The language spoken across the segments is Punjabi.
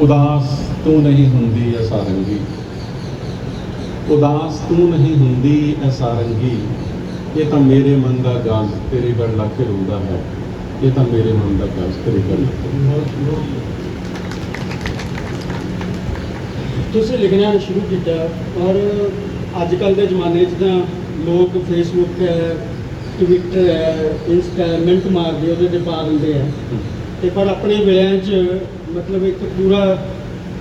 ਉਦਾਸ ਤੂੰ ਨਹੀਂ ਹੁੰਦੀ ਐ ਸਾਰੰਗੀ। ਉਦਾਸ ਤੂੰ ਨਹੀਂ ਹੁੰਦੀ ਐ ਸਾਰੰਗੀ। ਇਹ ਤਾਂ ਮੇਰੇ ਮਨ ਦਾ ਗਾਜ ਤੇਰੇ ਗੜ ਲਾ ਕੇ ਰੋਂਦਾ ਹੈ। ਇਹ ਤਾਂ ਮੇਰੇ ਮਨ ਦਾ ਗਾਜ ਤੇਰੇ ਗੜ। ਤੁਸੀਂ ਲਿਖਣਾ ਸ਼ੁਰੂ ਕੀਤਾ ਔਰ ਅੱਜ ਕੱਲ ਦੇ ਜ਼ਮਾਨੇ 'ਚ ਤਾਂ ਲੋਕ ਫੇਸਬੁੱਕ ਹੈ ਟਵਿੱਟਰ ਹੈ ਇੰਸਟਾ ਮਿੰਟ ਮਾਰਦੇ ਉਹਦੇ ਤੇ ਪਾ ਦਿੰਦੇ ਆ। ਤੇ ਪਰ ਆਪਣੇ ਵੇਲਿਆਂ 'ਚ ਮਤਲਬ ਇੱਕ ਪੂਰਾ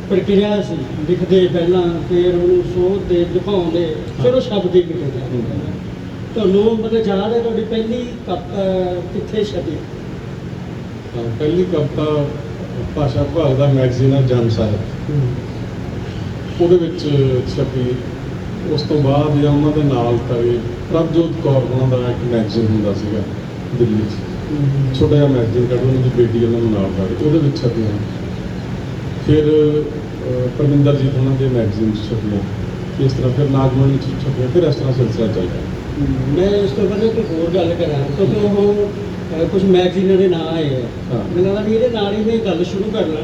ਪ੍ਰਕਿਰਿਆ ਸੀ ਲਿਖਦੇ ਪਹਿਲਾਂ ਫਿਰ ਉਹਨੂੰ ਸੋਧਦੇ ਦਿਖਾਉਂਦੇ ਫਿਰ ਉਹ ਸ਼ਬਦ ਹੀ ਲਿਖਦੇ ਤੁਹਾਨੂੰ ਮਤਲਬ ਯਾਦ ਹੈ ਤੁਹਾਡੀ ਪਹਿਲੀ ਕਵਿਤਾ ਕਿੱਥੇ ਛਪੀ? ਪਹਿਲੀ ਕਵਿਤਾ ਭਾਸ਼ਾ ਵਿਭਾਗ ਦਾ ਮੈਗਜ਼ੀਨ ਹੈ ਜਨ ਸਾਹਿਬ। ਉਹਦੇ ਵਿੱਚ ਛਪੀ। ਉਸ ਤੋਂ ਬਾਅਦ ਜਾਂ ਉਹਨਾਂ ਦੇ ਨਾਲ ਇਹ ਪ੍ਰਭਜੋਤ ਕੌਰ ਉਹਨਾਂ ਦਾ ਇੱਕ ਮੈਗਜ਼ੀਨ ਹੁੰਦਾ ਸੀਗਾ ਦਿੱਲੀ 'ਚ। ਛੋਟਾ ਜਿਹਾ ਮੈਗਜ਼ੀਨ ਕੱਢ ਉਹਨਾਂ ਦੀ ਬੇਟੀ ਉਹਨਾਂ ਨੂੰ ਨਾਲ ਕੱਢ ਉਹਦੇ ਵਿੱਚ ਛਪੀਆਂ ਫਿਰ ਅਹ, ਪਰਮਿੰਦਰਜੀਤ ਉਹਨਾਂ ਦੇ ਮੈਗਜ਼ੀਨ 'ਚ ਛਪੀਆਂ ਇਸ ਤਰ੍ਹਾਂ ਫਿਰ ਨਾਗਮਣੀ 'ਚ ਛਪੀਆਂ ਫਿਰ ਇਸ ਤਰ੍ਹਾਂ ਸਿਲਸਿਲਾ ਚੱਲ ਗਿਆ ਮੈਂ ਇਸ ਤੋਂ ਪਹਿਲਾਂ ਇੱਕ ਹੋਰ ਗੱਲ ਕਰਾਂ ਕਿਉਂਕਿ ਉਹ ਕੁਝ ਮੈਗਜ਼ੀਨਾਂ ਦੇ ਨਾਂ ਆਏ ਆ। ਹਾਂ। ਮੈਨੂੰ ਲੱਗਦਾ ਵੀ ਇਹਦੇ ਨਾਲ ਹੀ ਮੈਂ ਗੱਲ ਸ਼ੁਰੂ ਕਰਨਾ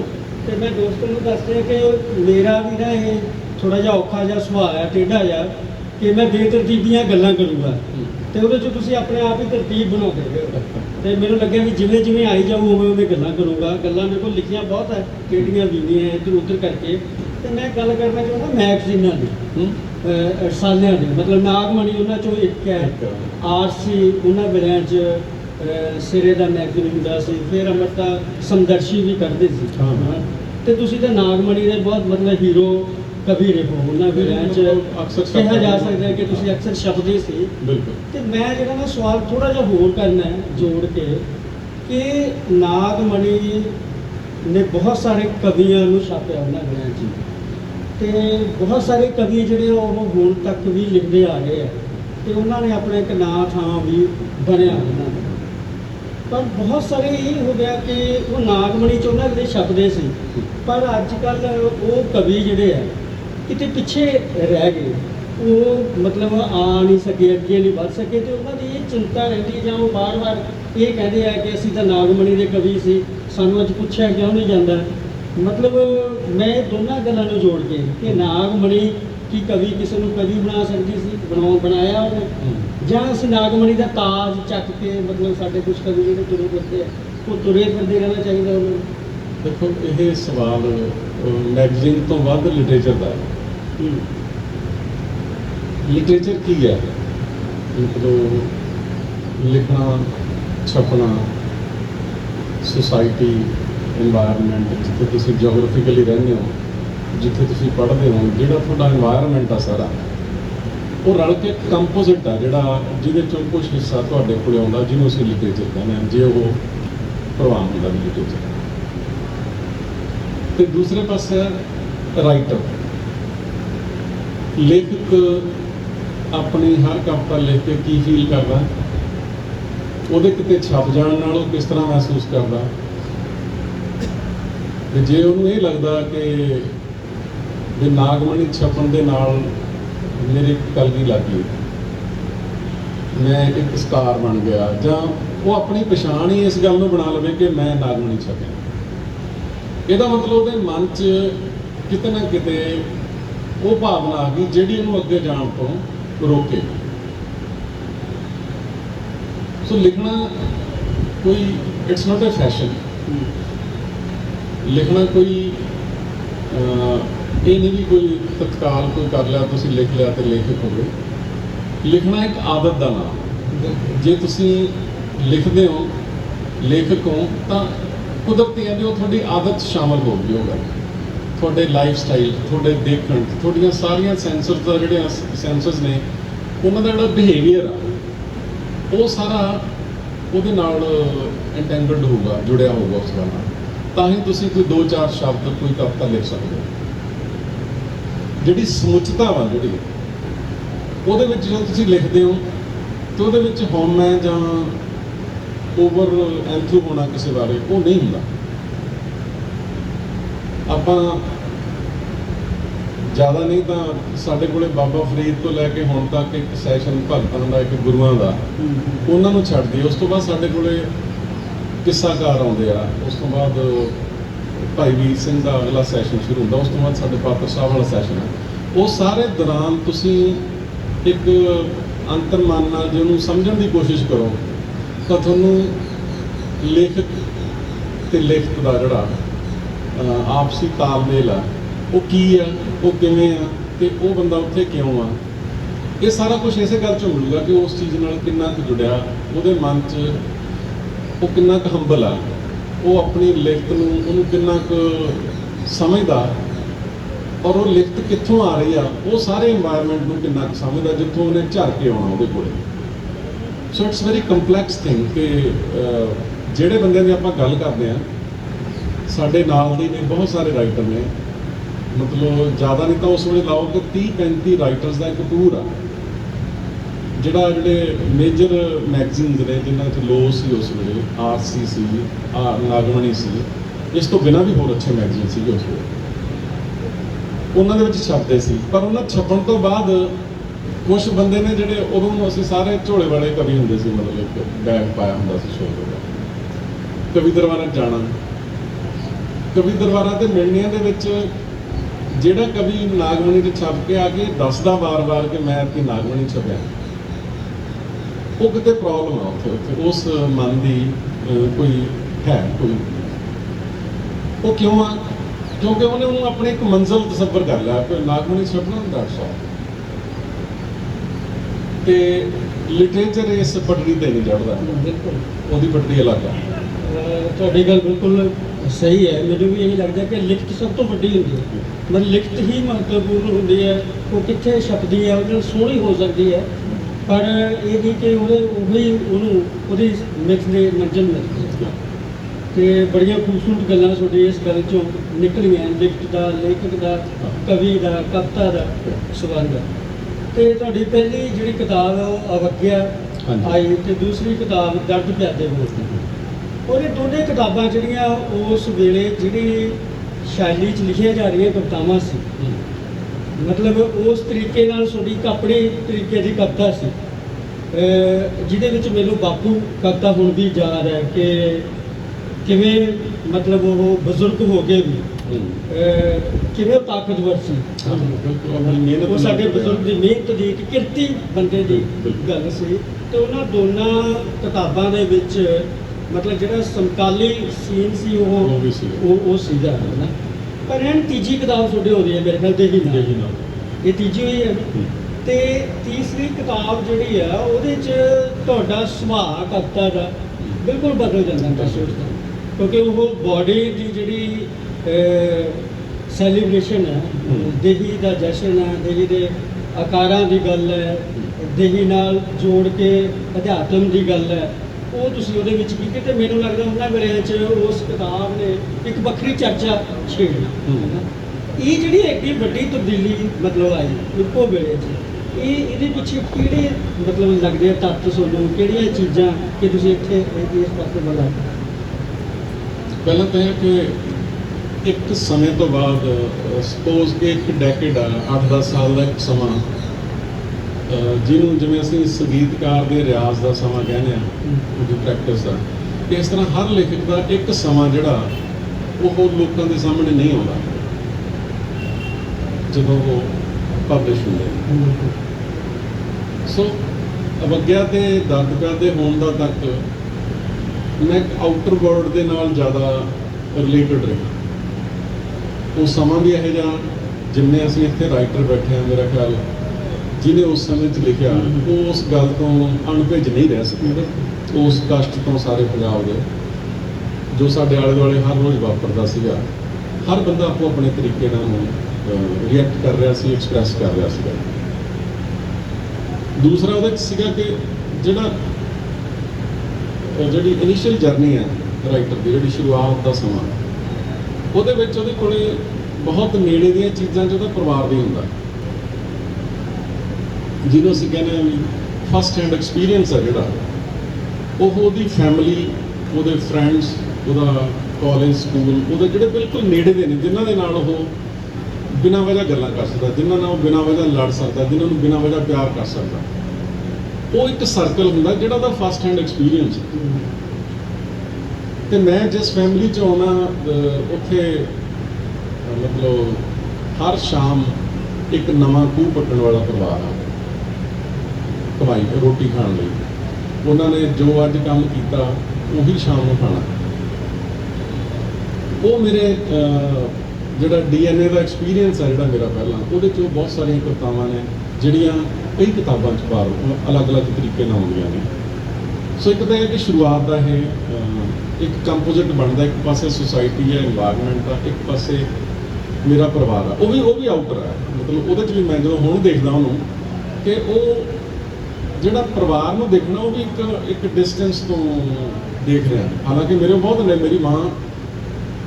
ਤੇ ਮੈਂ ਦੋਸਤਾਂ ਨੂੰ ਦੱਸ ਰਿਹਾ ਕਿ ਮੇਰਾ ਵੀ ਨਾ ਇਹ ਥੋੜਾ ਜਿਹਾ ਔਖਾ ਜਿਹਾ ਸੁਭਾਅ ਹੈ ਟੇਢਾ ਜਿਹਾ ਕਿ ਮੈਂ ਬੇਤਰਤੀਬੀਆਂ ਗੱਲਾਂ ਕਰੂੰਗਾ। ਤੇ ਉਹਦੇ 'ਚ ਤੁਸੀਂ ਆਪਣੇ ਆਪ ਹੀ ਤਰਤੀਬ ਬਣਾਉਂਦੇ ਹੋ। ਤੇ ਮੈਨੂੰ ਲੱਗਿਆ ਵੀ ਜਿਵੇਂ ਜਿਵੇਂ ਆਈ ਜਾਊ ਉਵੇਂ ਉਵੇਂ ਗੱਲਾਂ ਕਰੂੰਗਾ। ਗੱਲਾਂ ਮੇਰੇ ਕੋਲ ਲਿਖੀਆਂ ਬਹੁਤ ਹੈ ਟੇਢੀਆਂ ਬੀਵੀਆਂ ਇੱਧਰ ਉੱਧਰ ਕਰਕੇ। ਤੇ ਮੈਂ ਗੱਲ ਕਰਨਾ ਚਾਹੁੰਦਾ ਮੈਗਜ਼ੀਨਾਂ ਦੀ ਹੂੰ? ਰਸਾਲਿਆਂ ਦੇ। ਮਤਲਬ ਨਾਗਮਣੀ ਉਹਨਾਂ ਚੋਂ ਇੱਕ ਹੈ। ਹੈ। ਆਰਸੀ ਉਹਨਾਂ ਵੇਲਿਆਂ 'ਚ ਸਿਰੇ ਦਾ ਮੈਗਜ਼ੀਨ ਹੁੰਦਾ ਸੀ। ਫਿਰ ਅਮਰਤਾ ਸੰਦਰਸ਼ੀ ਵੀ ਕਰਦੇ ਸੀ। ਹਾਂ। ਹਾਂ। ਤੇ ਤੁਸੀਂ ਤਾਂ ਨਾਗਮਣੀ ਦੇ ਬਹੁਤ ਮਤਲਬ ਹੀਰੋ ਕਵੀ ਰਹੇ ਹੋ ਉਹਨਾਂ ਵੇਲਿਆਂ 'ਚ ਅਕਸਰ ਸ਼ਬਦ- ਕਿਹਾ ਜਾ ਸਕਦਾ ਹੈ ਕਿ ਤੁਸੀਂ ਅਕਸਰ ਸ਼ਬਦੀ ਸੀ। ਬਿਲਕੁਲ। ਤੇ ਮੈਂ ਜਿਹੜਾ ਨਾ ਸਵਾਲ ਥੋੜਾ ਜਿਹਾ ਹੋਰ ਕਰਨਾ ਹੈ ਜੋੜ ਕੇ ਕਿ ਨਾਗਮਣੀ ਨੇ ਬਹੁਤ ਸਾਰੇ ਕਵੀਆਂ ਨੂੰ ਛਾਪਿਆ ਉਹਨਾਂ ਵੇਲਿਆਂ 'ਚ। ਤੇ ਬਹੁਤ ਸਾਰੇ ਕਵੀ ਜਿਹੜੇ ਉਹ ਹੁਣ ਤੱਕ ਵੀ ਲਿਖਦੇ ਆ ਰਹੇ ਆ। ਤੇ ਉਹਨਾਂ ਨੇ ਆਪਣਾ ਇੱਕ ਨਾਂ ਥਾਂ ਵੀ ਬਣਿਆ ਉਹਨਾਂ ਦਾ। ਪਰ ਬਹੁਤ ਸਾਰੇ ਇਹ ਹੋ ਗਿਆ ਕਿ ਉਹ ਨਾਗਮਣੀ ਚ ਉਹਨਾਂ ਦੇ ਛਪਦੇ ਸੀ। ਪਰ ਅੱਜ ਕੱਲ ਉਹ ਕਵੀ ਜਿਹੜੇ ਆ ਕਿਤੇ ਪਿੱਛੇ ਰਹਿ ਗਏ। ਉਹ ਮਤਲਬ ਆ ਨਹੀਂ ਸਕੇ ਅੱਗੇ ਨਹੀਂ ਵੱਧ ਸਕੇ ਤੇ ਉਹਨਾਂ ਦੀ ਇਹ ਚਿੰਤਾ ਰਹਿੰਦੀ ਹੈ ਜਾਂ ਉਹ ਬਾਰ-ਬਾਰ ਇਹ ਕਹਿੰਦੇ ਆ ਕਿ ਅਸੀਂ ਤਾਂ ਨਾਗਮਣੀ ਦੇ ਕਵੀ ਸੀ ਸਾਨੂੰ ਅੱਜ ਪੁੱਛਿਆ ਕਿਉਂ ਨਹੀਂ ਜਾਂਦਾ? ਮਤਲਬ ਮੈਂ ਦੋਨਾਂ ਗੱਲਾਂ ਨੂੰ ਜੋੜ ਕੇ ਕਿ ਨਾਗਮਣੀ ਕੀ ਕਵੀ ਕਿਸੇ ਨੂੰ ਕਵੀ ਬਣਾ ਸਕਦੀ ਸੀ ਬਣਾਉ ਬਣਾਇਆ ਉਹਨੇ? ਜਾਂ ਅਸੀਂ ਨਾਗਮਣੀ ਦਾ ਤਾਜ ਚੱਕ ਕੇ ਮਤਲਬ ਸਾਡੇ ਕੁਝ ਕਵੀ ਜਿਹੜੇ ਤੁਰੇ ਫਿਰਦੇ ਆ ਉਹ ਤੁਰੇ ਫਿਰਦੇ ਰਹਿਣਾ ਚਾਹੀਦਾ ਉਹਨਾਂ? ਨੂੰ ਦੇਖੋ ਇਹ ਸਵਾਲ ਮੈਗਜ਼ੀਨ ਤੋਂ ਵੱਧ ਲਿਟਰੇਚਰ ਦਾ ਹੈ। ਲਿਟਰੇਚਰ ਕੀ ਹੈ? ਮਤਲਬ ਲਿਖਣਾ, ਛਪਣਾ ਸੋਸਾਇਟੀ এনवायरमेंट ਜਿੱਥੇ ਤੁਸੀਂ ਜੀਓਗ੍ਰਾਫਿਕਲੀ ਰਹਿੰਦੇ ਹੋ, ਜਿੱਥੇ ਤੁਸੀਂ ਪੜ੍ਹਦੇ ਹੋ, ਜਿਹੜਾ ਤੁਹਾਡਾ এনवायरमेंट ਆ ਸਾਰਾ, ਉਹ ਰਲ ਕੇ ਕੰਪੋਜ਼ਿਟ ਆ ਜਿਹੜਾ ਜਿਹਦੇ ਚੋਂ ਕੁਝ ਹਿੱਸਾ ਤੁਹਾਡੇ ਕੋਲ ਆਉਂਦਾ, ਜਿਹਨੂੰ ਅਸੀਂ ਲਿਟਰੇਚਰ ਕਹਿੰਦੇ ਹਾਂ, ਜੇ ਉਹ ਪ੍ਰਵਾਹ ਹੁੰਦਾ ਲਿਟਰੇਚਰ ਤੇ ਦੂਸਰੇ ਪਾਸੇ ਰਾਈਟਰ ਲੇਖਕ ਆਪਣੀ ਹਰ ਕਵਿਤਾ ਲਿਖ ਕੇ ਕੀ ਫੀਲ ਕਰਦਾ? ਉਹਦੇ ਕਿਤੇ ਛਪ ਜਾਣ ਨਾਲ ਉਹ ਕਿਸ ਤਰ੍ਹਾਂ ਮਹਿਸੂਸ ਕਰਦਾ? ਤੇ ਜੇ ਉਹਨੂੰ ਇਹ ਲੱਗਦਾ ਕਿ ਜੇ ਨਾਗਮਣੀ ਛਪਣ ਦੇ ਨਾਲ ਮੇਰੇ ਕਲਗੀ ਲੱਗ ਗਈ, ਮੈਂ ਇੱਕ ਸਟਾਰ ਬਣ ਗਿਆ, ਜਾਂ ਉਹ ਆਪਣੀ ਪਛਾਣ ਹੀ ਇਸ ਗੱਲ ਨੂੰ ਬਣਾ ਲਵੇ ਕਿ ਮੈਂ ਨਾਗਮਣੀ ਛਪਿਆ। ਇਹਦਾ ਮਤਲਬ ਉਹਦੇ ਮਨ 'ਚ ਕਿਤੇ ਨਾ ਕਿਤੇ ਉਹ ਭਾਵਨਾ ਆ ਗਈ ਜਿਹੜੀ ਉਹਨੂੰ ਅੱਗੇ ਜਾਣ ਤੋਂ ਰੋਕੇ। ਸੋ ਲਿਖਣਾ ਕੋਈ ਇਟਸ ਨਾਟ ਅ ਫੈਸ਼ਨ ਲਿਖਣਾ ਕੋਈ ਇਹ ਨਹੀਂ ਵੀ ਕੋਈ ਤਤਕਾਲ ਕੋਈ ਕਰ ਲਿਆ, ਤੁਸੀਂ ਲਿਖ ਲਿਆ ਤੇ ਲੇਖਕ ਹੋ ਗਏ ਲਿਖਣਾ ਇੱਕ ਆਦਤ ਦਾ ਨਾਮ। ਜੇ ਤੁਸੀਂ ਲਿਖਦੇ ਹੋ, ਲੇਖਕ ਹੋ, ਤਾਂ ਕੁਦਰਤੀ ਹੈ ਵੀ ਉਹ ਤੁਹਾਡੀ ਆਦਤ ਸ਼ਾਮਲ ਹੋ ਗਈ ਉਹ ਗੱਲ। ਤੁਹਾਡੇ ਲਾਈਫ ਸਟਾਈਲ ਤੁਹਾਡੇ ਦੇਖਣ, ਤੁਹਾਡੀਆਂ ਸਾਰੀਆਂ ਸੈਂਸਰਸ ਦਾ ਜਿਹੜੇ ਸੈਂਸਰਸ ਨੇ, ਉਹਨਾਂ ਦਾ ਜਿਹੜਾ ਬਿਹੇਵੀਅਰ ਆ, ਉਹ ਸਾਰਾ ਉਹਦੇ ਨਾਲ ਇੰਟੈਂਗਲਡ ਹੋਊਗਾ, ਜੁੜਿਆ ਹੋਊਗਾ ਉਸ ਗੱਲ ਨਾਲ। ਤਾਂ ਹੀ ਤੁਸੀਂ ਕੋਈ ਦੋ ਚਾਰ ਸ਼ਬਦ, ਕੋਈ ਕਵਿਤਾ ਲਿਖ ਸਕਦੇ ਹੋ। ਜਿਹੜੀ ਸਮੁੱਚਤਾ ਵਾ ਜਿਹੜੀ ਉਹਦੇ ਵਿੱਚ ਜਦੋਂ ਤੁਸੀਂ ਲਿਖਦੇ ਹੋ, ਤੇ ਉਹਦੇ ਵਿੱਚ ਹਉਮੈ ਜਾਂ ਓਵਰ ਐਂਥੂ ਹੋਣਾ ਕਿਸੇ ਬਾਰੇ, ਉਹ ਨਹੀਂ ਹੁੰਦਾ। ਆਪਾਂ ਜ਼ਿਆਦਾ ਨਹੀਂ ਤਾਂ ਸਾਡੇ ਕੋਲੇ ਬਾਬਾ ਫਰੀਦ ਤੋਂ ਲੈ ਕੇ ਹੁਣ ਤੱਕ ਇੱਕ ਸੈਸ਼ਨ ਭਗਤਾਂ ਦਾ, ਇੱਕ ਗੁਰੂਆਂ ਦਾ, ਉਹਨਾਂ ਨੂੰ ਛੱਡ ਦਈਏ ਉਸ ਤੋਂ ਬਾਅਦ ਸਾਡੇ ਕੋਲੇ ਕਿੱਸਾਕਾਰ ਆਉਂਦੇ ਆ। ਉਸ ਤੋਂ ਬਾਅਦ ਭਾਈ ਵੀਰ ਸਿੰਘ ਦਾ ਅਗਲਾ ਸੈਸ਼ਨ ਸ਼ੁਰੂ ਹੁੰਦਾ। ਉਸ ਤੋਂ ਬਾਅਦ ਸਾਡੇ ਪਾਤਰ ਸਾਹਿਬ ਵਾਲਾ ਸੈਸ਼ਨ ਹੈ ਉਹ ਸਾਰੇ ਦੌਰਾਨ ਤੁਸੀਂ ਇੱਕ ਅੰਤਰਮਨ ਨਾਲ ਜੇ ਉਹਨੂੰ ਸਮਝਣ ਦੀ ਕੋਸ਼ਿਸ਼ ਕਰੋ, ਤਾਂ ਤੁਹਾਨੂੰ ਲੇਖਕ ਤੇ ਲੇਖਕ ਦਾ ਜਿਹੜਾ ਆਪਸੀ ਤਾਲਮੇਲ ਆ। ਉਹ ਕੀ ਆ, ਉਹ ਕਿਵੇਂ ਆ ਤੇ ਉਹ ਬੰਦਾ ਉੱਥੇ ਕਿਉਂ ਆ? ਇਹ ਸਾਰਾ ਕੁਝ ਇਸੇ ਗੱਲ ਚ ਮਿਲੂਗਾ ਕਿ ਉਸ ਚੀਜ਼ ਨਾਲ ਕਿੰਨਾ ਕੁ ਜੁੜਿਆ, ਉਹਦੇ ਮਨ 'ਚ ਉਹ ਕਿੰਨਾ ਕੁ ਹੰਬਲ ਆ। ਉਹ ਆਪਣੀ ਲਿਖਤ ਨੂੰ, ਉਹਨੂੰ ਕਿੰਨਾ ਕੁ ਸਮਝਦਾ ਔਰ ਉਹ ਲਿਖਤ ਕਿੱਥੋਂ ਆ ਰਹੀ ਆ, ਉਹ ਸਾਰੇ এনवायरमेंट ਨੂੰ ਕਿੰਨਾ ਕੁ ਸਮਝਦਾ, ਜਿੱਥੋਂ ਉਹਨੇ ਝਰ ਕੇ ਆਉਣਾ ਉਹਦੇ ਕੋਲੇ। So it's very complex thing ਕਿ ਜਿਹੜੇ ਬੰਦਿਆਂ ਦੀ ਆਪਾਂ ਗੱਲ ਕਰਦੇ ਆ ਸਾਡੇ ਨਾਲ ਦੇ ਵੀ ਬਹੁਤ ਸਾਰੇ ਰਾਈਟਰ ਨੇ। ਮਤਲਬ ਜ਼ਿਆਦਾ ਨਹੀਂ ਤਾਂ ਉਸ ਵੇਲੇ ਲਾਓ ਕਿ 30 35 ਰਾਈਟਰਸ ਦਾ ਇੱਕ ਟੂਰ ਆ। ਜਿਹੜਾ ਜਿਹੜੇ ਮੇਜਰ ਮੈਗਜ਼ੀਨਸ ਨੇ, ਜਿਨ੍ਹਾਂ ਵਿੱਚ ਲੋ ਸੀ ਉਸ ਵੇਲੇ ਆਰਸੀ ਸੀ ਆ ਨਾਗਮਣੀ ਸੀ, ਇਸ ਤੋਂ ਬਿਨਾਂ ਵੀ ਹੋਰ ਅੱਛੇ ਮੈਗਜ਼ੀਨ ਸੀਗੇ ਉਸ ਵੇਲੇ। ਉਹਨਾਂ ਦੇ ਵਿੱਚ ਛਪਦੇ ਸੀ, ਪਰ ਉਹਨਾਂ ਛਪਣ ਤੋਂ ਬਾਅਦ ਕੁਝ ਬੰਦੇ ਨੇ ਜਿਹੜੇ ਉਦੋਂ ਅਸੀਂ ਸਾਰੇ ਝੋਲੇ ਵਾਲੇ ਕਵੀ ਹੁੰਦੇ ਸੀ, ਮਤਲਬ ਇੱਕ ਬੈਗ ਪਾਇਆ ਹੁੰਦਾ ਸੀ ਸ਼ੋਲਡਰ ਦਾ ਕਵੀ ਦਰਬਾਰਾਂ ਜਾਣਾ। ਕਵੀ ਦਰਬਾਰਾਂ ਤੇ ਮਿਲਣੀਆਂ ਦੇ ਵਿੱਚ ਜਿਹੜਾ ਕਵੀ ਨਾਗਮਣੀ ਤੇ ਛਪ ਕੇ ਆ ਕੇ ਦੱਸਦਾ ਵਾਰ-ਵਾਰ ਕਿ ਮੈਂ ਆਪਣੀ ਨਾਗਮਣੀ ਛਪਿਆ। ਉਹ ਕਿਤੇ ਪ੍ਰੋਬਲਮ ਆ ਉੱਥੇ ਉੱਥੇ ਉਸ ਮਨ ਦੀ ਕੋਈ ਹੈ ਕੋਈ। ਉਹ ਕਿਉਂ ਆ? ਕਿਉਂਕਿ ਉਹਨੇ ਉਹਨੂੰ ਆਪਣੀ ਇੱਕ ਮੰਜ਼ਲ ਤਸੱਵਰ ਕਰ ਲਿਆ ਕਿ ਨਾਗਮਣੀ ਛਪਣਾ ਦੈਟਸ ਆਲ ਤੇ ਲਿਟਰੇਚਰ ਇਸ ਪਟੜੀ ਤੇ ਨਹੀਂ ਚੜਦਾ ਬਿਲਕੁਲ। ਉਹਦੀ ਪਟੜੀ ਅਲੱਗ ਆ। ਤੁਹਾਡੀ ਗੱਲ ਬਿਲਕੁਲ ਸਹੀ ਹੈ ਮੈਨੂੰ ਵੀ ਇਹੀ ਲੱਗਦਾ ਕਿ ਲਿਖਤ ਸਭ ਤੋਂ ਵੱਡੀ ਹੁੰਦੀ ਹੈ। ਮਤਲਬ ਲਿਖਤ ਹੀ ਮਹੱਤਵਪੂਰਨ ਹੁੰਦੀ ਹੈ ਉਹ ਕਿੱਥੇ ਛਪਦੀ ਹੈ ਉਹਦੇ ਨਾਲ ਸੋਹਣੀ ਹੋ ਸਕਦੀ ਹੈ। ਪਰ ਇਹ ਨਹੀਂ ਕਿ ਉਹਦੇ ਉਹੀ ਉਹਨੂੰ ਉਹਦੀ ਮਿੱਥ ਦੇ ਮੰਜ਼ਿਲ ਮਿਲਦੀ ਹੈ ਤੇ ਬੜੀਆਂ ਖੂਬਸੂਰਤ ਗੱਲਾਂ ਤੁਹਾਡੀ ਇਸ ਗੱਲ ਚੋਂ ਨਿਕਲੀਆਂ ਲਿਖਤ ਦਾ ਲੇਖਕ ਦਾ ਕਵੀ ਦਾ ਕਵਿਤਾ ਦਾ ਸੰਬੰਧ। ਤੇ ਤੁਹਾਡੀ ਪਹਿਲੀ ਜਿਹੜੀ ਕਿਤਾਬ ਹੈ ਉਹ ਅਵਗਿਆ। ਆਈ ਤੇ ਦੂਸਰੀ ਕਿਤਾਬ ਦਰਦ ਪਿਆਦੇ ਬੋਲਦੇ। ਉਹਦੇ ਦੋਨੇ ਕਿਤਾਬਾਂ ਜਿਹੜੀਆਂ ਉਸ ਵੇਲੇ ਜਿਹੜੀ ਸ਼ੈਲੀ 'ਚ ਲਿਖੀਆਂ ਜਾ ਰਹੀਆਂ ਕਵਿਤਾਵਾਂ ਸੀ। ਮਤਲਬ ਉਸ ਤਰੀਕੇ ਨਾਲ ਇੱਕ ਆਪਣੀ ਤਰੀਕੇ ਦੀ ਕਵਿਤਾ ਸੀ। ਜਿਹਦੇ ਵਿੱਚ ਮੈਨੂੰ ਬਾਪੂ ਕਵਿਤਾ ਹੁਣ ਵੀ ਯਾਦ ਹੈ ਕਿ ਕਿਵੇਂ ਮਤਲਬ ਉਹ ਬਜ਼ੁਰਗ ਹੋ ਕੇ ਵੀ। ਕਿਵੇਂ ਤਾਕਤਵਰ ਸੀ। ਉਹ ਸਾਡੇ ਬਜ਼ੁਰਗ ਦੀ ਮਿਹਨਤ ਦੀ ਇੱਕ ਕਿਰਤੀ ਬੰਦੇ ਦੀ। ਗੱਲ ਸੀ। ਤੇ ਉਹਨਾਂ ਦੋਨਾਂ ਕਿਤਾਬਾਂ ਦੇ ਵਿੱਚ ਮਤਲਬ ਜਿਹੜਾ ਸਮਕਾਲੀ ਸੀਨ ਸੀ ਉਹ ਉਹ ਵੀ ਸੀ। ਉਹ ਉਹ ਸੀਗਾ ਨਾ ਪਰ ਇਹਨਾਂ ਤੀਜੀ ਕਿਤਾਬ ਤੁਹਾਡੇ ਹੋ ਰਹੀ ਹੈ ਮੇਰੇ ਖਿਆਲ ਦੇ ਹੀ ਇਹੀ ਨਾਲ। ਇਹ ਤੀਜੀ ਹੋਈ ਹੈ ਹੂੰ। ਤੇ ਤੀਸਰੀ ਕਿਤਾਬ ਜਿਹੜੀ ਆ ਉਹਦੇ 'ਚ ਤੁਹਾਡਾ ਸੁਭਾਅ ਕਵਿਤਾ ਦਾ ਬਿਲਕੁਲ ਬਦਲ ਜਾਂਦਾ ਮੈਂ ਸੋਚਦਾ ਕਿਉਂਕਿ ਉਹ ਬਾਡੀ ਦੀ ਜਿਹੜੀ ਸੈਲੀਬ੍ਰੇਸ਼ਨ ਹੈ ਹੂੰ। ਦੇਹੀ ਦਾ ਜਸ਼ਨ ਹੈ ਦੇਹੀ ਦੇ ਆਕਾਰਾਂ ਦੀ ਗੱਲ ਹੈ ਦੇਹੀ ਨਾਲ ਜੋੜ ਕੇ ਅਧਿਆਤਮ ਦੀ ਗੱਲ ਹੈ ਉਹ ਤੁਸੀਂ ਉਹਦੇ ਵਿੱਚ ਕੀ ਤੇ ਮੈਨੂੰ ਲੱਗਦਾ ਉਹਨਾਂ ਵੇਲੇ 'ਚ ਉਸ ਕਿਤਾਬ ਨੇ ਇੱਕ ਵੱਖਰੀ ਚਰਚਾ ਛੇੜੀ। ਇਹ ਜਿਹੜੀ ਐਡੀ ਵੱਡੀ ਤਬਦੀਲੀ ਮਤਲਬ ਆਈ ਇੱਕੋ ਵੇਲੇ 'ਚ ਇਹ ਇਹਦੇ ਪਿੱਛੇ ਕਿਹੜੇ ਮਤਲਬ ਲੱਗਦੇ ਆ ਤੱਤ ਤੁਹਾਨੂੰ? ਕਿਹੜੀਆਂ ਚੀਜ਼ਾਂ ਕਿ ਤੁਸੀਂ ਇੱਥੇ ਇਸ ਪਾਸੇ ਬਣਾ ਪਹਿਲਾਂ ਤਾਂ ਇਹ ਕਿ ਇੱਕ ਸਮੇਂ ਤੋਂ ਬਾਅਦ ਸਪੋਜ਼ ਕਿ ਇੱਕ ਡੈਕੇਡ ਆ 8-10 ਸਾਲ ਦਾ ਇੱਕ ਸਮਾਂ ਜਿਹਨੂੰ ਜਿਵੇਂ ਅਸੀਂ ਸੰਗੀਤਕਾਰ ਦੇ ਰਿਆਜ਼ ਦਾ ਸਮਾਂ ਕਹਿੰਦੇ ਆ ਉਹਦੀ ਪ੍ਰੈਕਟਿਸ ਦਾ ਇਸ ਤਰ੍ਹਾਂ ਹਰ ਲੇਖਕ ਦਾ ਇੱਕ ਸਮਾਂ ਜਿਹੜਾ ਉਹ ਲੋਕਾਂ ਦੇ ਸਾਹਮਣੇ ਨਹੀਂ ਆਉਂਦਾ। ਜਦੋਂ ਉਹ ਪਬਲਿਸ਼ ਹੁੰਦੇ ਆ। ਸੋ ਅਵਗਿਆ ਤੇ ਦਰਦ ਪਿਆਦੇ ਹੋਣ ਦਾ ਤੱਕ ਮੈਂ ਆਊਟਰ ਵਰਲਡ ਦੇ ਨਾਲ ਜ਼ਿਆਦਾ ਰਿਲੇਟਡ ਰਿਹਾ। ਉਹ ਸਮਾਂ ਵੀ ਇਹੋ ਜਿਹਾ ਜਿੰਨੇ ਅਸੀਂ ਇੱਥੇ ਰਾਈਟਰ ਬੈਠੇ ਹਾਂ ਮੇਰਾ ਖਿਆਲ ਜਿਹਨੇ ਉਸ ਸਮੇਂ 'ਚ ਲਿਖਿਆ ਉਹ ਉਸ ਗੱਲ ਤੋਂ ਅਣਭਿੱਜ ਨਹੀਂ ਰਹਿ ਸਕੇ ਉਸ ਕਸ਼ਟ ਤੋਂ ਸਾਰੇ ਪੰਜਾਬ ਦੇ ਜੋ ਸਾਡੇ ਆਲੇ ਦੁਆਲੇ ਹਰ ਰੋਜ਼ ਵਾਪਰਦਾ ਸੀਗਾ, ਹਰ ਬੰਦਾ ਆਪੋ ਆਪਣੇ ਤਰੀਕੇ ਨਾਲ ਰਿਐਕਟ ਕਰ ਰਿਹਾ ਸੀ ਐਕਸਪ੍ਰੈਸ ਕਰ ਰਿਹਾ ਸੀਗਾ। ਦੂਸਰਾ ਉਹਦੇ 'ਚ ਸੀਗਾ ਕਿ ਜਿਹੜਾ ਜਿਹੜੀ ਇਨੀਸ਼ੀਅਲ ਜਰਨੀ ਹੈ ਰਾਈਟਰ ਦੀ, ਜਿਹੜੀ ਸ਼ੁਰੂਆਤ ਦਾ ਸਮਾਂ, ਉਹਦੇ ਵਿੱਚ ਉਹਦੇ ਕੋਲੇ ਬਹੁਤ ਨੇੜੇ ਦੀਆਂ ਚੀਜ਼ਾਂ 'ਚ ਪਰਿਵਾਰ ਵੀ ਹੁੰਦਾ। ਜਿਹਨੂੰ ਅਸੀਂ ਕਹਿੰਦੇ ਹਾਂ ਵੀ ਫਸਟ ਹੈਂਡ ਐਕਸਪੀਰੀਅੰਸ ਆ ਜਿਹੜਾ, ਉਹ ਉਹਦੀ ਫੈਮਿਲੀ ਉਹਦੇ ਫਰੈਂਡਸ ਉਹਦਾ ਕਾਲਜ ਸਕੂਲ ਉਹਦੇ ਜਿਹੜੇ ਬਿਲਕੁਲ ਨੇੜੇ ਦੇ ਨੇ, ਜਿਨ੍ਹਾਂ ਦੇ ਨਾਲ ਉਹ ਬਿਨਾਂ ਵਜ੍ਹਾ ਗੱਲਾਂ ਕਰ ਸਕਦਾ, ਜਿਨ੍ਹਾਂ ਨਾਲ ਉਹ ਬਿਨਾਂ ਵਜ੍ਹਾ ਲੜ ਸਕਦਾ, ਜਿਨ੍ਹਾਂ ਨੂੰ ਬਿਨਾਂ ਵਜ੍ਹਾ ਪਿਆਰ ਕਰ ਸਕਦਾ। ਉਹ ਇੱਕ ਸਰਕਲ ਹੁੰਦਾ ਜਿਹੜਾ ਉਹਦਾ ਫਸਟ ਹੈਂਡ ਐਕਸਪੀਰੀਅੰਸ ਤੇ ਮੈਂ ਜਿਸ ਫੈਮਿਲੀ ਚ ਆਉਣਾ ਉੱਥੇ ਮਤਲਬ ਹਰ ਸ਼ਾਮ ਇੱਕ ਨਵਾਂ ਖੂਹ ਪੱਟਣ ਵਾਲਾ ਪਰਿਵਾਰ ਆ। ਕਮਾਈ, ਰੋਟੀ ਖਾਣ ਲਈ। ਉਹਨਾਂ ਨੇ ਜੋ ਅੱਜ ਕੰਮ ਕੀਤਾ, ਉਹੀ ਸ਼ਾਮ ਨੂੰ ਖਾਣਾ। ਉਹ ਮੇਰੇ ਜਿਹੜਾ ਡੀਐਨਏ ਦਾ ਐਕਸਪੀਰੀਅੰਸ ਹੈ ਜਿਹੜਾ ਮੇਰਾ ਪਹਿਲਾਂ, ਉਹਦੇ ਚੋਂ ਬਹੁਤ ਸਾਰੀਆਂ ਕਵਿਤਾਵਾਂ ਨੇ, ਜਿਹੜੀਆਂ ਕਈ ਕਿਤਾਬਾਂ ਚ ਪਾਰ ਅਲੱਗ-ਅਲੱਗ ਤਰੀਕੇ ਨਾਲ ਆਉਂਦੀਆਂ ਨੇ। ਸੋ ਇੱਕ ਤਾਂ ਇਹ ਕਿ ਸ਼ੁਰੂਆਤ ਦਾ ਹੈ ਇੱਕ ਕੰਪੋਜ਼ਿਟ ਬਣਦਾ, ਇੱਕ ਪਾਸੇ ਸੁਸਾਇਟੀ ਹੈ এনवायरमेंट ਦਾ ਇੱਕ ਪਾਸੇ ਮੇਰਾ ਪਰਿਵਾਰ ਆ। ਉਹ ਵੀ ਉਹ ਵੀ ਆਊਟਰ ਆ। ਮਤਲਬ ਉਹਦੇ ਚ ਵੀ ਮੈਂ ਜਦੋਂ ਹੁਣ ਦੇਖਦਾ ਉਹਨੂੰ, ਕਿ ਉਹ ਜਿਹੜਾ ਪਰਿਵਾਰ ਨੂੰ ਦੇਖਣਾ, ਉਹ ਵੀ ਇੱਕ ਇੱਕ ਡਿਸਟੈਂਸ ਤੋਂ ਦੇਖ ਰਿਹਾ ਹਾਲਾਂਕਿ ਮੇਰੇ ਬਹੁਤ ਨੇ, ਮੇਰੀ ਮਾਂ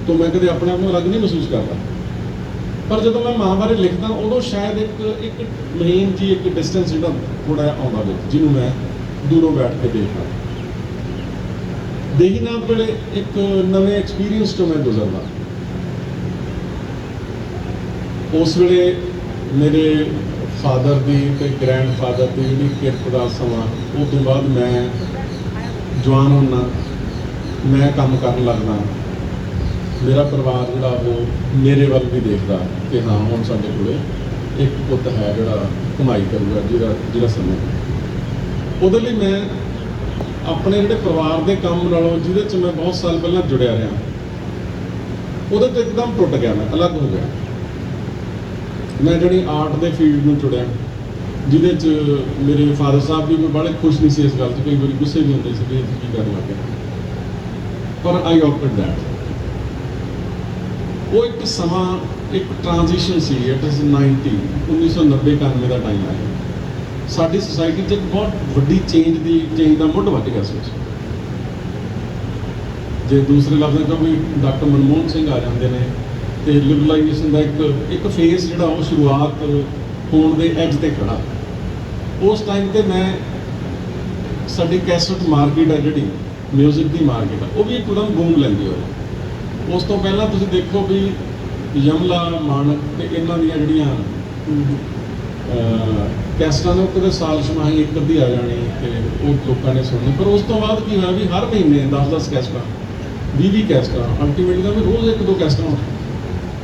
ਤੋਂ ਮੈਂ ਕਦੇ ਆਪਣੇ ਆਪ ਨੂੰ ਅਲੱਗ ਨਹੀਂ ਮਹਿਸੂਸ ਕਰਦਾ। ਪਰ ਜਦੋਂ ਮੈਂ ਮਾਂ ਬਾਰੇ ਲਿਖਦਾ, ਉਦੋਂ ਸ਼ਾਇਦ ਇੱਕ ਇੱਕ ਮੇਨ ਜੀ, ਇੱਕ ਡਿਸਟੈਂਸ ਜਿਹੜਾ ਥੋੜਾ ਜਿਹਾ ਆਉਂਦਾ ਵਿੱਚ ਜਿਹਨੂੰ ਮੈਂ ਦੂਰੋਂ ਬੈਠ ਕੇ ਦੇਖਦਾ ਦੇਹੀ ਨਾਮ ਵੇਲੇ ਇੱਕ ਨਵੇਂ ਐਕਸਪੀਰੀਅੰਸ ਤੋਂ ਮੈਂ ਗੁਜ਼ਰਦਾ। ਉਸ ਵੇਲੇ ਮੇਰੇ ਫਾਦਰ ਦੀ ਤੇ ਗ੍ਰੈਂਡਫਾਦਰ ਦੀ ਜਿਹੜੀ ਕਿਰਤ ਦਾ ਸਮਾਂ, ਉਸ ਤੋਂ ਬਾਅਦ ਮੈਂ ਜਵਾਨ ਹੁੰਨਾ, ਮੈਂ ਕੰਮ ਕਰਨ ਲੱਗਦਾ। ਮੇਰਾ ਪਰਿਵਾਰ ਜਿਹੜਾ ਉਹ ਮੇਰੇ ਵੱਲ ਵੀ ਦੇਖਦਾ ਕਿ ਹਾਂ, ਹੁਣ ਸਾਡੇ ਕੋਲੇ ਇੱਕ ਪੁੱਤ ਹੈ ਜਿਹੜਾ ਕਮਾਈ ਕਰੂਗਾ ਜਿਹੜਾ ਜਿਹੜਾ ਸਮੇਂ ਉਹਦੇ ਲਈ ਮੈਂ ਆਪਣੇ ਜਿਹੜੇ ਪਰਿਵਾਰ ਦੇ ਕੰਮ ਨਾਲੋਂ, ਜਿਹਦੇ ਚ ਮੈਂ ਬਹੁਤ ਸਾਲ ਪਹਿਲਾਂ ਜੁੜਿਆ ਰਿਹਾ, ਉਹਦੇ ਤੋਂ ਇੱਕਦਮ ਟੁੱਟ ਗਿਆ ਮੈਂ, ਅਲੱਗ ਹੋ ਗਿਆ। ਮੈਂ ਜਿਹੜੀ ਆਰਟ ਦੇ ਫੀਲਡ ਨੂੰ ਜੁੜਿਆ, ਜਿਹਦੇ ਚ ਮੇਰੇ ਫਾਦਰ ਸਾਹਿਬ ਵੀ ਬੜੇ ਖੁਸ਼ ਨਹੀਂ ਸੀ ਇਸ ਗੱਲ ਤੋਂ ਕਈ ਵਾਰੀ ਗੁੱਸੇ ਵੀ ਹੁੰਦੇ ਸੀ ਕਿ ਇਹ ਕੀ ਕਰਨ ਲੱਗੇ ਪਰ ਆਈ ਆਪਟਡ ਦੈਟ ਉਹ ਇੱਕ ਸਮਾਂ, ਇੱਕ ਟ੍ਰਾਂਜੀਸ਼ਨ ਸੀ ਇਟ ਇਜ਼ 90 1990 91 ਦਾ ਟਾਈਮ ਆਇਆ। ਸਾਡੀ ਸੋਸਾਇਟੀ 'ਚ ਇੱਕ ਬਹੁਤ ਵੱਡੀ ਚੇਂਜ ਦੀ ਚੇਂਜ ਦਾ ਮੁੱਢ ਵੱਜ ਗਿਆ ਸੀ। ਜੇ ਦੂਸਰੇ ਲਫ਼ਜ਼ਾਂ ਚ ਵੀ ਡਾਕਟਰ ਮਨਮੋਹਨ ਸਿੰਘ ਆ ਜਾਂਦੇ ਨੇ ਤੇ ਲਿਬਰਲਾਈਜੇਸ਼ਨ ਦਾ ਇੱਕ ਇੱਕ ਫੇਸ ਜਿਹੜਾ ਉਹ ਸ਼ੁਰੂਆਤ ਹੋਣ ਦੇ ਐਜ ਤੇ ਖੜਾ। ਉਸ ਟਾਈਮ ਤੇ ਮੈਂ ਸਾਡੀ ਕੈਸਟ ਮਾਰਕੀਟ ਹੈ ਜਿਹੜੀ 뮤직 ਦੀ ਮਾਰਕੀਟ ਹੈ ਉਹ ਵੀ ਇੱਕਦਮ ਬੂਮ ਲੈਂਦੀ ਹੋਈ ਉਸ ਤੋਂ ਪਹਿਲਾਂ ਤੁਸੀਂ ਦੇਖੋ ਵੀ ਯਮਲਾ ਮਾਨਕ ਤੇ ਇਹਨਾਂ ਦੀਆਂ ਜਿਹੜੀਆਂ ਕੈਸਟਾਂ ਨੇ ਉਹ ਕਦੇ ਸਾਲ ਛਮਾਹੀ ਇੱਕ ਅੱਧੀ ਆ ਜਾਣੀ ਤੇ ਉਹ ਲੋਕਾਂ ਨੇ ਸੁਣਨੀ। ਪਰ ਉਸ ਤੋਂ ਬਾਅਦ ਕੀ ਹੋਇਆ ਵੀ ਹਰ ਮਹੀਨੇ 10-10 ਕੈਸਟਾਂ 20-20 ਕੈਸਟਾਂ ਅਲਟੀਮੇਟਲੀ ਤਾਂ ਰੋਜ਼ ਇੱਕ ਦੋ ਕੈਸਟਾਂ ਹੋਣ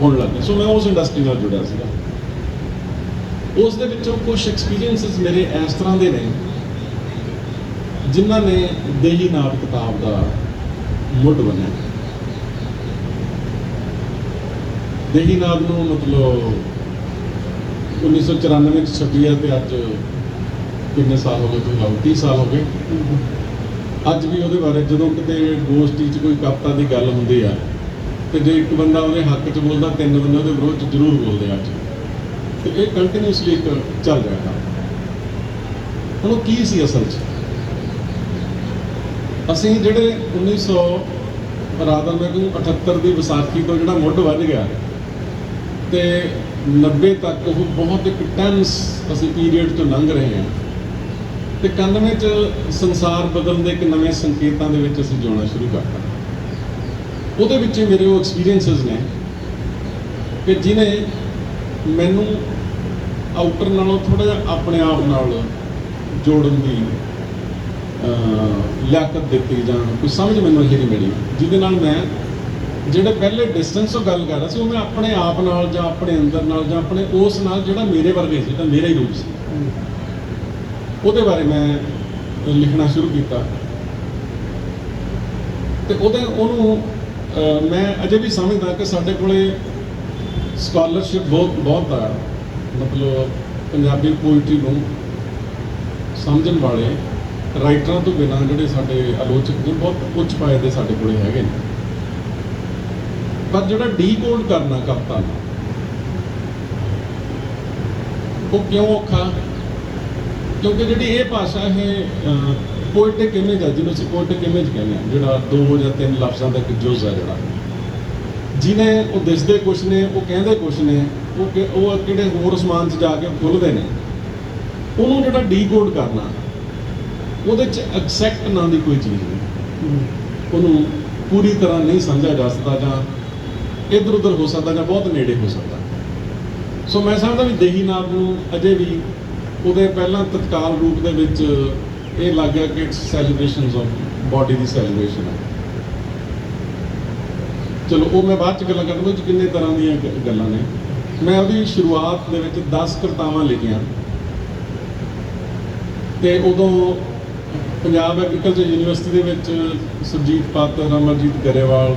ਲੱਗ ਗਈਆਂ ਸੋ ਮੈਂ ਉਸ ਇੰਡਸਟਰੀ ਨਾਲ ਜੁੜਿਆ ਸੀਗਾ। ਉਸ ਦੇ ਵਿੱਚੋਂ ਕੁਝ ਐਕਸਪੀਰੀਐਂਸਸ ਮੇਰੇ ਇਸ ਤਰ੍ਹਾਂ ਦੇ ਨੇ ਜਿਨ੍ਹਾਂ ਨੇ ਦੇਹੀ ਨਾਟ ਕਿਤਾਬ ਦਾ ਮੁੱਢ ਬਣਿਆ। ਦੇਹੀ ਨਾਟ ਨੂੰ ਮਤਲਬ 1994 ਚ ਛਪੀ ਹੈ ਤੇ ਅੱਜ ਕਿੰਨੇ ਸਾਲ ਹੋ ਗਏ? ਲਾਓ 30 ਸਾਲ ਹੋ ਗਏ। ਅੱਜ ਵੀ ਉਹਦੇ ਬਾਰੇ ਜਦੋਂ ਕਿਤੇ ਗੋਸ਼ਟੀ 'ਚ ਕੋਈ ਕਵਿਤਾ ਦੀ ਗੱਲ ਹੁੰਦੀ ਆ ਤੇ ਜੇ ਇੱਕ ਬੰਦਾ ਉਹਦੇ ਹੱਕ 'ਚ ਬੋਲਦਾ, ਤਿੰਨ ਬੰਦੇ ਉਹਦੇ ਵਿਰੋਧ 'ਚ ਜ਼ਰੂਰ ਬੋਲਦੇ ਅੱਜ। ਤੇ ਇਹ ਕੰਟੀਨਿਊਸਲੀ ਇੱਕ ਚੱਲ ਰਿਹਾ ਹੈ ਹੁਣ ਉਹ ਕੀ ਸੀ ਅਸਲ 'ਚ? ਅਸੀਂ ਜਿਹੜੇ 1900 ਰਾਦਰ ਮੈਂ ਕਹੂੰ 78 ਦੀ ਵਿਸਾਖੀ ਤੋਂ ਜਿਹੜਾ ਮੁੱਢ ਵੱਜ ਗਿਆ, ਤੇ 90 ਤੱਕ ਉਹ ਬਹੁਤ ਇੱਕ ਟੈਂਸ ਅਸੀਂ ਪੀਰੀਅਡ ਤੋਂ ਲੰਘ ਰਹੇ ਹਾਂ। ਤੇ 91 ਚ ਸੰਸਾਰ ਬਦਲਣ ਦੇ ਇੱਕ ਨਵੇਂ ਸੰਕੇਤਾਂ ਦੇ ਵਿੱਚ ਅਸੀਂ ਜਿਉਣਾ ਸ਼ੁਰੂ ਕਰਤਾ। ਉਹਦੇ ਵਿੱਚ ਹੀ ਮੇਰੇ ਉਹ ਐਕਸਪੀਰੀਐਂਸਸ ਨੇ ਕਿ ਜਿਨੇ ਮੈਨੂੰ ਆਊਟਰ ਨਾਲੋਂ ਥੋੜਾ ਜਿਹਾ ਆਪਣੇ ਆਪ ਨਾਲ ਜੋੜਨ ਦੀ ਲਿਆਕਤ ਦਿੱਤੀ ਜਾਂ ਕੋਈ ਸਮਝ ਮੈਨੂੰ ਇਹ ਨਹੀਂ ਮਿਲੀ, ਜਿਹਦੇ ਨਾਲ ਮੈਂ ਜਿਹੜੇ ਪਹਿਲੇ ਡਿਸਟੈਂਸ ਤੋਂ ਗੱਲ ਕਰ ਰਿਹਾ ਸੀ, ਉਹ ਮੈਂ ਆਪਣੇ ਆਪ ਨਾਲ ਜਾਂ ਆਪਣੇ ਅੰਦਰ ਨਾਲ ਜਾਂ ਆਪਣੇ ਉਸ ਨਾਲ ਜਿਹੜਾ ਮੇਰੇ ਵਰਗੇ ਸੀ, ਤਾਂ ਮੇਰਾ ਹੀ ਰੂਪ ਸੀ। ਉਹਦੇ ਬਾਰੇ ਮੈਂ ਲਿਖਣਾ ਸ਼ੁਰੂ ਕੀਤਾ। ਤੇ ਉਹਦੇ, ਉਹਨੂੰ ਮੈਂ ਅਜੇ ਵੀ ਸਮਝਦਾ ਕਿ ਸਾਡੇ ਕੋਲੇ ਸਕਾਲਰਸ਼ਿਪ ਬਹੁਤ ਬਹੁਤ ਆ। ਮਤਲਬ ਪੰਜਾਬੀ ਪੋਇਟਰੀ ਨੂੰ ਸਮਝਣ ਵਾਲੇ ਰਾਈਟਰਾਂ ਤੋਂ ਬਿਨਾਂ ਜਿਹੜੇ ਸਾਡੇ ਆਲੋਚਕ ਨੇ, ਬਹੁਤ ਉੱਚ ਪਾਏ ਦੇ ਸਾਡੇ ਕੋਲੇ ਹੈਗੇ ਨੇ। ਪਰ ਜਿਹੜਾ ਡੀਕੋਡ ਕਰਨਾ ਕਵਿਤਾ ਨੂੰ, ਉਹ ਕਿਉਂ ਔਖਾ? ਕਿਉਂਕਿ ਜਿਹੜੀ ਇਹ ਭਾਸ਼ਾ ਹੈ ਪੋਇਟਿਕ ਇਮੇਜ ਆ ਜਿਹਨੂੰ ਅਸੀਂ ਪੋਇਟਿਕ ਇਮੇਜ ਕਹਿੰਦੇ ਹਾਂ? ਜਿਹੜਾ ਦੋ ਜਾਂ ਤਿੰਨ ਲਫ਼ਜ਼ਾਂ ਦਾ ਇੱਕ ਜੁਜ਼ ਆ ਜਿਹੜਾ ਜਿਹਨੇ ਉਹ ਦਿਸਦੇ ਕੁਛ ਨੇ, ਉਹ ਕਹਿੰਦੇ ਕੁਛ ਨੇ, ਉਹ ਕਿ- ਉਹ ਕਿਹੜੇ ਹੋਰ ਅਸਮਾਨ 'ਚ ਜਾ ਕੇ ਖੁੱਲਦੇ ਨੇ। ਉਹਨੂੰ ਜਿਹੜਾ ਡੀਕੋਡ ਕਰਨਾ, ਉਹਦੇ 'ਚ ਐਕਸੈਕਟ ਨਾਂ ਦੀ ਕੋਈ ਚੀਜ਼ ਨਹੀਂ। ਉਹਨੂੰ ਪੂਰੀ ਤਰ੍ਹਾਂ ਨਹੀਂ ਸਮਝਿਆ ਜਾ ਸਕਦਾ ਜਾਂ ਇੱਧਰ ਉੱਧਰ ਹੋ ਸਕਦਾ ਜਾਂ ਬਹੁਤ ਨੇੜੇ ਹੋ ਸਕਦਾ। ਸੋ ਮੈਂ ਸਮਝਦਾ ਵੀ ਦੇਹੀ ਨਾਮ ਨੂੰ ਅਜੇ ਵੀ ਉਹਦੇ ਪਹਿਲਾਂ ਤਤਕਾਲ ਰੂਪ ਦੇ ਵਿੱਚ ਇਹ ਲੱਗ ਗਿਆ ਕਿ ਇਟਸ ਸੈਲੀਬ੍ਰੇਸ਼ਨਸ ਆਫ ਬਾਡੀ ਦੀ ਸੈਲੀਬ੍ਰੇਸ਼ਨ ਹੈ ਚਲੋ, ਉਹ ਮੈਂ ਬਾਅਦ ਚ ਗੱਲਾਂ ਕਰਾਂਗਾ ਕਿ ਕਿੰਨੇ ਤਰ੍ਹਾਂ ਦੀਆਂ ਗੱਲਾਂ ਨੇ। ਮੈਂ ਉਹਦੀ ਸ਼ੁਰੂਆਤ ਦੇ ਵਿੱਚ 10 ਕਵਿਤਾਵਾਂ ਲਿਖੀਆਂ। ਤੇ ਉਦੋਂ ਪੰਜਾਬ ਐਗਰੀਕਲਚਰ ਯੂਨੀਵਰਸਿਟੀ ਦੇ ਵਿੱਚ ਸੁਰਜੀਤ ਪਾਤਰ ਅਮਰਜੀਤ ਗਰੇਵਾਲ,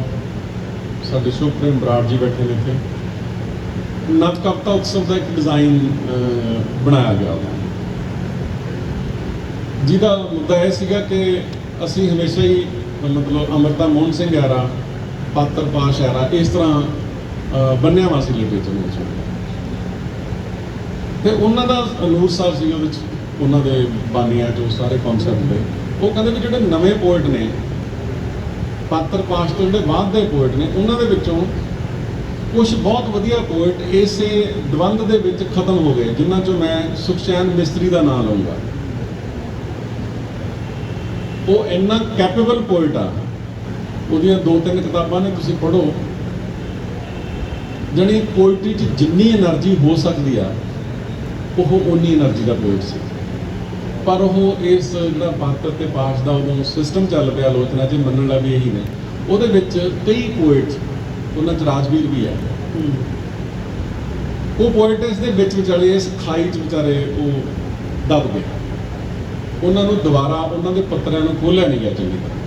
ਸਾਡੇ ਸ਼ੁਭਪ੍ਰੇਮ ਬਰਾੜ ਜੀ ਬੈਠੇ ਨੇ ਇੱਥੇ। ਨਵ ਕਵਿਤਾ ਉਤਸਵ ਦਾ ਇੱਕ ਡਿਜ਼ਾਈਨ ਬਣਾਇਆ ਗਿਆ ਉਹਦਾ। ਜਿਹਦਾ ਮੁੱਦਾ ਇਹ ਸੀਗਾ ਕਿ ਅਸੀਂ ਹਮੇਸ਼ਾ ਹੀ, ਮਤਲਬ ਅਮਰਤਾ ਮੋਹਨ ਸਿੰਘ ਯਾਰਾ ਪਾਤਰ ਪਾਸ਼ ਆਰਾ ਇਸ ਤਰ੍ਹਾਂ ਬੰਨਿਆ ਵਾਸੀ ਲਿਟਰੇਚਰ ਵਿੱਚ ਤੇ। ਉਹਨਾਂ ਦਾ ਨੂਰ ਸਾਹਿਬ ਸੀ ਉਹਦੇ ਵਿੱਚ ਉਹਨਾਂ ਦੇ ਬਾਨੀਆਂ ਜੋ ਸਾਰੇ ਕਨਸੈਪਟ ਦੇ। ਉਹ ਕਹਿੰਦੇ ਵੀ ਜਿਹੜੇ ਨਵੇਂ ਪੋਇਟ ਨੇ, ਪਾਤਰ ਪਾਸ਼ ਤੋਂ ਜਿਹੜੇ ਬਾਅਦ ਦੇ ਪੋਇਟ ਨੇ, ਉਹਨਾਂ ਦੇ ਵਿੱਚੋਂ ਕੁਝ ਬਹੁਤ ਵਧੀਆ ਪੋਇਟ ਇਸੇ ਦਵੰਦ ਦੇ ਵਿੱਚ ਖਤਮ ਹੋ ਗਏ, ਜਿਨ੍ਹਾਂ ਚੋਂ ਮੈਂ ਸੁਖਚੈਨ ਮਿਸਤਰੀ ਦਾ ਨਾਮ ਲਵਾਂਗਾ ਉਹ ਇੰਨਾ ਕੈਪੇਬਲ ਪੋਇਟ ਆ। ਉਹਦੀਆਂ ਦੋ ਤਿੰਨ ਕਿਤਾਬਾਂ ਨੇ ਤੁਸੀਂ ਪੜ੍ਹੋ। ਜਣੀ ਪੋਇਟਰੀ 'ਚ ਜਿੰਨੀ એનર્ਜੀ ਹੋ ਸਕਦੀ ਆ ਉਹ ਉਨੀ એનર્ਜੀ ਦਾ ਪੋਇਟ ਸੀ। ਪਰ ਉਹ ਇਸ ਜਿਹੜਾ ਬਾਤਰ ਤੇ ਪਾਸ ਦਾ ਉਦੋਂ ਸਿਸਟਮ ਚੱਲ ਪਿਆ ਆਲੋਚਨਾ 'ਚ ਮੰਨਣ ਦਾ ਵੀ ਇਹੀ ਨੇ। ਉਹਦੇ ਵਿੱਚ ਕਈ ਪੋਇਟਸ ਉਹਨਾਂ 'ਚ ਰਾਜਵੀਰ ਵੀ ਆ। ਉਹ ਪੋਇਟਸ ਦੇ ਵਿੱਚ ਵਿਚਾਲੇ ਇਸ ਖਾਈ 'ਚ ਵਿਚਾਰੇ ਉਹ ਦੱਬ ਗਏ। ਉਹਨਾਂ ਨੂੰ ਦੁਬਾਰਾ ਉਹਨਾਂ ਦੇ ਪੱਤਰਿਆਂ ਨੂੰ ਖੋਲ੍ਹਿਆ ਨਹੀਂ ਗਿਆ ਚੰਗੀ ਤਰ੍ਹਾਂ।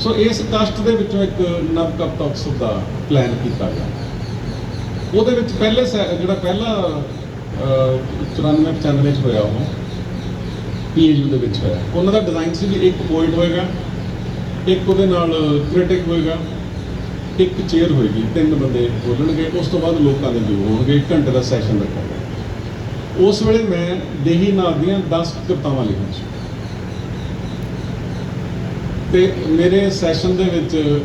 ਸੋ ਇਸ ਕਸ਼ਟ ਦੇ ਵਿੱਚੋਂ ਇੱਕ ਨਵ ਕਵਿਤਾ ਉਤਸਵ ਦਾ ਪਲਾਨ ਕੀਤਾ ਗਿਆ। ਉਹਦੇ ਵਿੱਚ ਪਹਿਲੇ ਸੈ- ਜਿਹੜਾ ਪਹਿਲਾ ਅਹ, 94 95 ਚ ਹੋਇਆ ਉਹ ਪੀਏਯੂ ਦੇ ਵਿੱਚ ਹੋਇਆ। ਉਹਨਾਂ ਦਾ ਡਿਜ਼ਾਈਨ ਸੀ ਵੀ ਇੱਕ ਪੋਇਟ ਹੋਏਗਾ ਇੱਕ ਉਹਦੇ ਨਾਲ ਕ੍ਰਿਟਿਕ ਹੋਏਗਾ ਇੱਕ ਚੇਅਰ ਹੋਏਗੀ ਤਿੰਨ ਬੰਦੇ ਬੋਲਣਗੇ ਉਸ ਤੋਂ ਬਾਅਦ ਲੋਕਾਂ ਦੇ ਵਿਊ ਹੋਣਗੇ ਇੱਕ ਘੰਟੇ ਦਾ ਸੈਸ਼ਨ ਰੱਖਾਂਗੇ। ਉਸ ਵੇਲੇ ਮੈਂ ਦੇਹੀ ਨਾਥ ਦੀਆਂ 10 ਕਵਿਤਾਵਾਂ ਲਿਖੀਆਂ ਸੀ। ਤੇ ਮੇਰੇ ਸੈਸ਼ਨ ਦੇ ਵਿੱਚ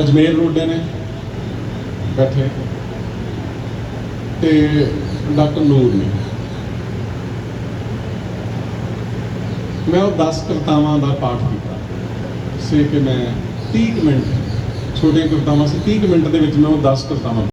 ਅਜਮੇਰ ਰੋਡੇ ਨੇ ਬੈਠੇ। ਤੇ ਡਾਕਟਰ ਨੂਰ ਨੇ। ਮੈਂ ਉਹ 10 ਕਵਿਤਾਵਾਂ ਦਾ ਪਾਠ ਕੀਤਾ। ਸੇ ਕਿ ਮੈਂ 30 ਕੁ ਮਿੰਟ, ਛੋਟੀਆਂ ਕਵਿਤਾਵਾਂ ਸੀ 30 ਕੁ ਮਿੰਟ ਦੇ ਵਿੱਚ ਮੈਂ ਉਹ 10 ਕਵਿਤਾਵਾਂ